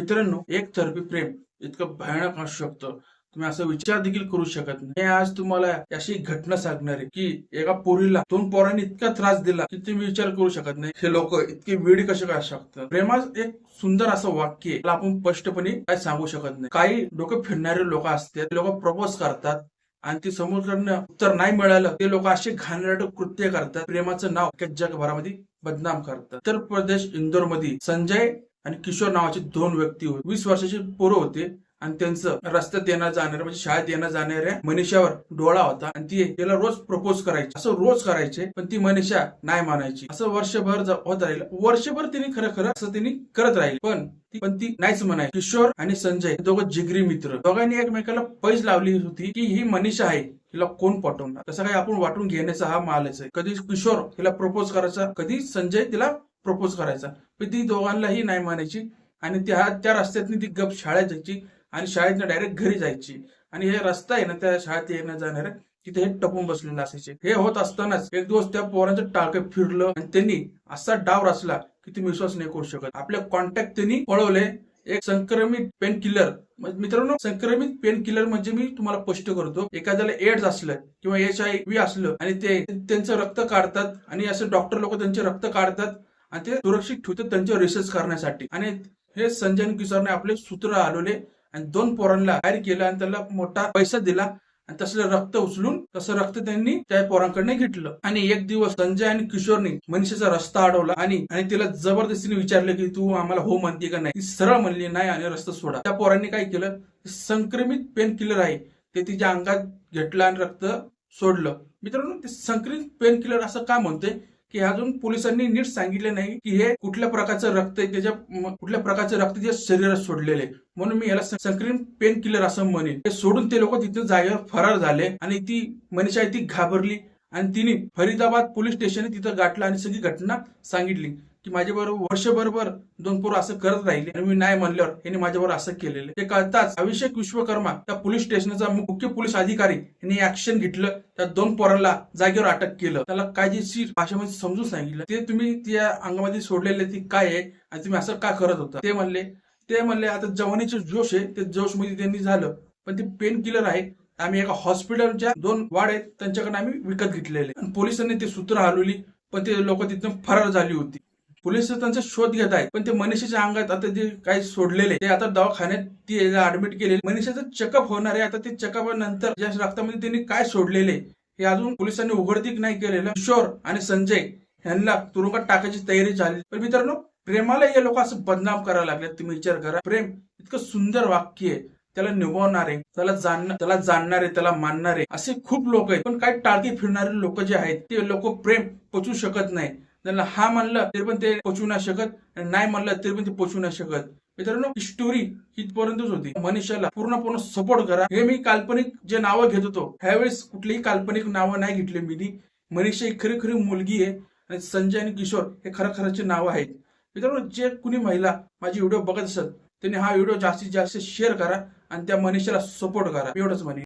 मित्रांनो एक तर्फी प्रेम इतकं भयानक असू शकतं. तुम्ही असं विचार देखील करू शकत नाही. आज तुम्हाला अशी घटना सांगणार आहे की एका पोरीला दोन पोरांनी इतका त्रास दिला की तुम्ही विचार करू शकत नाही. हे लोक इतके वेडी कसे काय शकतात? प्रेमात एक सुंदर असं वाक्य आहे. आपण स्पष्टपणे काय सांगू शकत नाही. काही डोकं फिरणारे लोक असतात. ते लोक प्रपोज करतात. आणि ती समोरकडनं उत्तर नाही मिळालं ते लोक असे घाणेरडे कृत्य करतात. प्रेमाचं नाव जगभरामध्ये बदनाम करतात. उत्तर प्रदेश इंदोरमध्ये संजय आणि किशोर नावाचे दोन व्यक्ती होते. वीस वर्षाचे पोरं होते आणि त्यांचं रस्त्यात येणार जाणार म्हणजे शाळेत येणार जाणाऱ्या मनीषावर डोळा होता आणि ती त्याला रोज प्रपोज करायची. असं रोज करायचे पण ती मनीषा नाही मानायची असं वर्षभर होत राहिलं. वर्षभर तिने खरं खरं असं तिने करत राहील. पण ती पण ती नाहीच म्हणायची. किशोर आणि संजय दोघं जिगरी मित्र. दोघांनी एकमेकाला पैज लावली होती की ही मनीषा आहे तिला कोण पटवणार? तसं काही आपण वाटून घेण्याचा हा मालच आहे. कधी किशोर तिला प्रपोज करायचा कधी संजय तिला प्रपोज करायचा. पण ती दोघांनाही नाही मानायची आणि त्या त्या रस्त्यातनी ती गप शाळेत जायची आणि शाळेतनं डायरेक्ट घरी जायची. आणि हे रस्ता आहे ना त्या शाळेत येणं जाणार तिथे हे टपून बसलेलं असायचे. हे होत असतानाच एक दिवस त्या पोरांचं टाळकं फिरलं आणि त्यांनी असा डाव रचला की तुम्ही विश्वास नाही करू शकत. आपले कॉन्टॅक्ट त्यांनी पळवले. एक संक्रमित पेन किलर मित्रांनो संक्रमित पेन किलर म्हणजे मी तुम्हाला स्पष्ट करतो एखाद्याला एड्स असलं किंवा एच आय व्ही असलं आणि ते त्यांचं रक्त काढतात आणि असे डॉक्टर लोक त्यांचे रक्त काढतात आणि ते सुरक्षित ठेवतात त्यांच्यावर रिसर्च करण्यासाठी. आणि हे संजय आणि किशोरने आपले सूत्र आलोले आणि दोन पोरांना हायर केलं आणि त्याला मोठा पैसा दिला आणि तसलं रक्त उचलून तसं रक्त त्यांनी त्या पोरांकडनं घेतलं. आणि एक दिवस संजय आणि किशोरने मनीषाचा रस्ता अडवला आणि आणि तिला जबरदस्तीने विचारलं की तू आम्हाला हो म्हणते का नाही? ती सरळ म्हणली नाही आणि रस्ता सोडा. त्या पोरांनी काय केलं? संक्रमित पेन किलर आहे. ते तिच्या अंगात घेतलं आणि रक्त सोडलं. मित्रांनो ते संक्रमित पेन किलर असं का म्हणते की अजून पोलिसांनी नीट सांगितले नाही की हे कुठल्या प्रकारचं रक्त त्याच्या कुठल्या प्रकारचं रक्त त्याच्या शरीरात सोडलेले म्हणून मी याला संक्रीन पेन किलर असं म्हणेन. हे सोडून ते लोक तिथे जागेवर फरार झाले आणि ती मनीषा ती घाबरली आणि तिने फरीदाबाद पोलीस स्टेशन तिथं गाठलं आणि सगळी घटना सांगितली. की माझ्याबरोबर वर्षभरभर दोन पोरं असं करत राहिले. आणि मी नाही म्हणल्यावर यांनी माझ्याबरोबर असं केलेलं. ते कळताच अभिषेक विश्वकर्मा त्या पोलीस स्टेशनचा मुख्य पोलीस अधिकारी यांनी ऍक्शन घेतलं. त्या दोन पोरांना जागेवर अटक केलं. त्याला कायदेशीर भाषेमध्ये समजून सांगितलं. ते तुम्ही त्या अंगामध्ये सोडलेले ती काय आहे? आणि तुम्ही असं का करत होता? ते म्हणले ते म्हणले आता जवानीचे जोश आहे. ते जोशमध्ये त्यांनी झालं. पण ते पेन किलर आहे. आम्ही एका हॉस्पिटलच्या दोन वाड आहेत. त्यांच्याकडे आम्ही विकत घेतलेले. पोलिसांनी ते सूत्र हलवली. पण ते लोक तिथून फरार झाली होती. पोलीस त्यांचा शोध घेत आहेत. पण ते मनीषाच्या अंगात आता जे काही सोडलेले ते आता दवाखान्यात ती ऍडमिट केलेले. मनीषाचं चेकअप होणार आहे. आता ते चेकअप नंतर या रक्तामध्ये त्यांनी काय सोडलेले हे अजून पोलिसांनी उघडतीक नाही केलेलं. किशोर आणि संजय यांना तुरुंगात टाकायची तयारी झाली. पण मित्रांनो प्रेमाला हे लोक असं बदनाम करायला लागले तुम्ही विचार करा. प्रेम इतकं सुंदर वाक्य आहे. त्याला निभावणारे त्याला जाणणार त्याला जाणणारे त्याला मानणारे असे खूप लोक आहेत. पण काही टाळकी फिरणारे लोक जे आहेत ते लोक प्रेम पोचू शकत नाही. त्यांना हा म्हणलं तरी पण ते पोचू नाही शकत आणि नाही म्हणलं तरी पण ते पोचू नाही शकत. मित्रांनो ही स्टोरी हितपर्यंतच होती. मनीषाला पूर्ण सपोर्ट करा. हे मी काल्पनिक जे नावं घेत होतो ह्यावेळेस कुठलीही काल्पनिक नावं नाही घेतली मी मनीषा ही खरी खरी मुलगी आहे आणि संजय आणि किशोर हे खरं खरंचे नावं आहेत. मित्रांनो जे कुणी महिला माझी व्हिडिओ बघत असत त्यांनी हा व्हिडिओ जास्तीत जास्त शेअर करा आणि त्या मनीषाला सपोर्ट करा. एवढंच म्हणे.